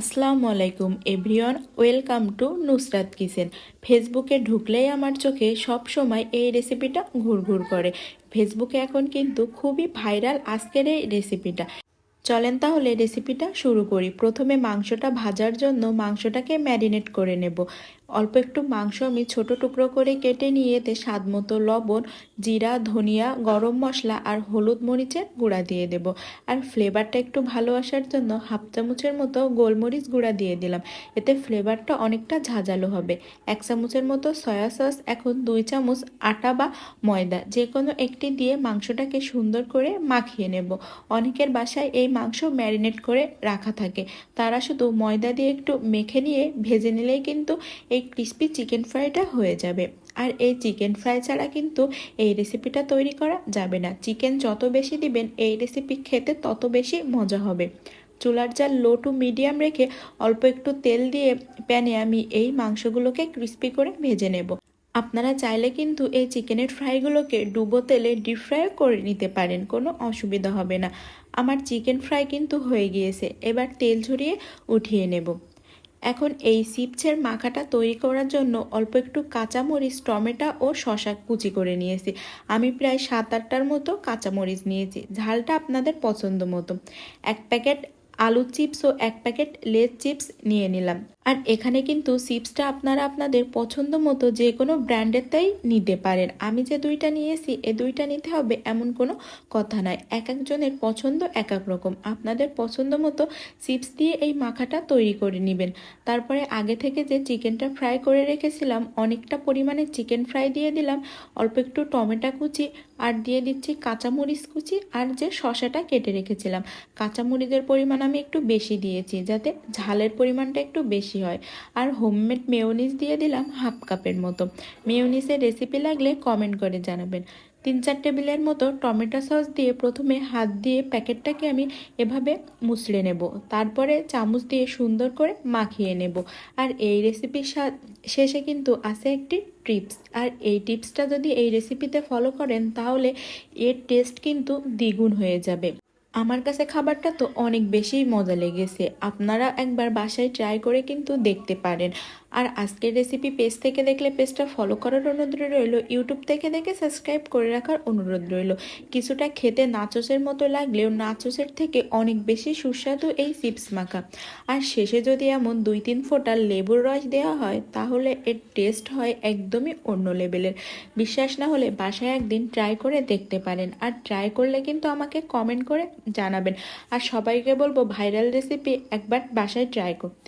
আসসালামু আলাইকুম, everyone, welcome to Nusrat kitchen. ফেসবুকে ঢুকলেই আমার চোখে সব সময় এই রেসিপিটা ঘুরঘুর করে। ফেসবুকে এখন কিন্তু খুবই ভাইরাল আজকের এই রেসিপিটা। চলেন তাহলে রেসিপিটা শুরু করি। প্রথমে মাংসটা ভাজার জন্য মাংসটাকে ম্যারিনেট করে নেব। অল্প একটু মাংস আমি ছোট টুকরো করে কেটে নিয়ে এতে স্বাদ মতো লবণ, জিরা, ধনিয়া, গরম মশলা আর হলুদ মরিচের গুঁড়া দিয়ে দেব। আর ফ্লেভারটা একটু ভালো আসার জন্য হাফ চামচের মতো গোলমরিচ গুঁড়া দিয়ে দিলাম। এতে ফ্লেভারটা অনেকটা ঝাঁঝালো হবে। এক চামচের মতো সয়া সস, এখন দুই চামচ আটা বা ময়দা। যে কোনো একটি দিয়ে মাংসটাকে সুন্দর করে মাখিয়ে নেব। অনেকের বাসায় এই মাংস ম্যারিনেট করে রাখা থাকে। তারা শুধু ময়দা দিয়ে একটু মেখে নিয়ে ভেজে নিলেই কিন্তু এই ক্রিস্পি চিকেন ফ্রাইটা হয়ে যাবে। আর এই চিকেন ফ্রাই ছাড়া কিন্তু এই রেসিপিটা তৈরি করা যাবে না। চিকেন যত বেশি দিবেন, এই রেসিপি খেতে তত বেশি মজা হবে। চুলার জাল লো টু মিডিয়াম রেখে অল্প একটু তেল দিয়ে প্যানে আমি এই মাংসগুলোকে ক্রিস্পি করে ভেজে নেব। আপনারা চাইলে কিন্তু এই চিকেনের ফ্রাইগুলোকে ডুবো তেলে ডিপ ফ্রাইও করে নিতে পারেন, কোনো অসুবিধা হবে না। আমার চিকেন ফ্রাই কিন্তু হয়ে গিয়েছে, এবার তেল ঝরিয়ে উঠিয়ে নেব। এখন এই চিপসের মাখাটা তৈরি করার জন্য অল্প একটু কাঁচামরিচ, টমেটো ও শশা কুচি করে নিয়েছি। আমি প্রায় সাত আটটার মতো কাঁচামরিচ নিয়েছি, ঝালটা আপনাদের পছন্দ মতো। এক প্যাকেট আলু চিপস ও এক প্যাকেট লেজ চিপস নিয়ে নিলাম। আর এখানে কিন্তু চিপসটা আপনারা আপনাদের পছন্দ মতো যে কোনো ব্র্যান্ডের তাই নিতে পারেন। আমি যে দুইটা নিয়েছি, এ দুইটা নিতে হবে এমন কোনো কথা নয়। এক একজনের পছন্দ এক এক রকম। আপনাদের পছন্দ মতো চিপস দিয়ে এই মাখাটা তৈরি করে নেবেন। তারপরে আগে থেকে যে চিকেনটা ফ্রাই করে রেখেছিলাম, অনেকটা পরিমাণে চিকেন ফ্রাই দিয়ে দিলাম। অল্প একটু টমেটো কুচি আর দিয়ে দিচ্ছি কাঁচামরিচ কুচি আর যে শশাটা কেটে রেখেছিলাম। কাঁচামরিচের পরিমাণ আমি একটু বেশি দিয়েছি, যাতে ঝালের পরিমাণটা একটু বেশি হয়। আর হোমমেড মেয়োনিজ দিয়ে দিলাম হাফ কাপের মতো। মেয়োনিজের রেসিপি লাগলে কমেন্ট করে জানাবেন। তিন চার টেবিলের মতো টমেটো সস দিয়ে প্রথমে হাত দিয়ে প্যাকেটটাকে আমি এভাবে মুছড়ে নেব। তারপরে চামচ দিয়ে সুন্দর করে মাখিয়ে নেব। আর এই রেসিপির শেষে কিন্তু আছে একটি টিপস আর এই টিপসটা যদি এই রেসিপিতে ফলো করেন তাহলে এর টেস্ট কিন্তু দ্বিগুণ হয়ে যাবে। আমার কাছে খাবারটা তো অনেক বেশি মজা লেগেছে। আপনারা একবার বাসায় ট্রাই করে কিন্তু দেখতে পারেন। আর আজকের রেসিপি পেজ থেকে দেখলে পেজটা ফলো করার অনুরোধ রইল ইউটিউব থেকে দেখে সাবস্ক্রাইব করে রাখার অনুরোধ রইল। কিছুটা খেতে নাচসের মতো লাগলেও নাচসের থেকে অনেক বেশি সুস্বাদু এই চিপস মাখা। আর শেষে যদি এমন দুই তিন ফোঁটা লেবুর রস দেওয়া হয়, তাহলে এর টেস্ট হয় একদমই অন্য লেভেলের বিশ্বাস না হলে বাসায় একদিন ট্রাই করে দেখতে পারেন। আর ট্রাই করলে কিন্তু আমাকে কমেন্ট করে জানাবেন। আর সবাইকে বলব ভাইরাল রেসিপি একবার বাসায় ট্রাই করতে।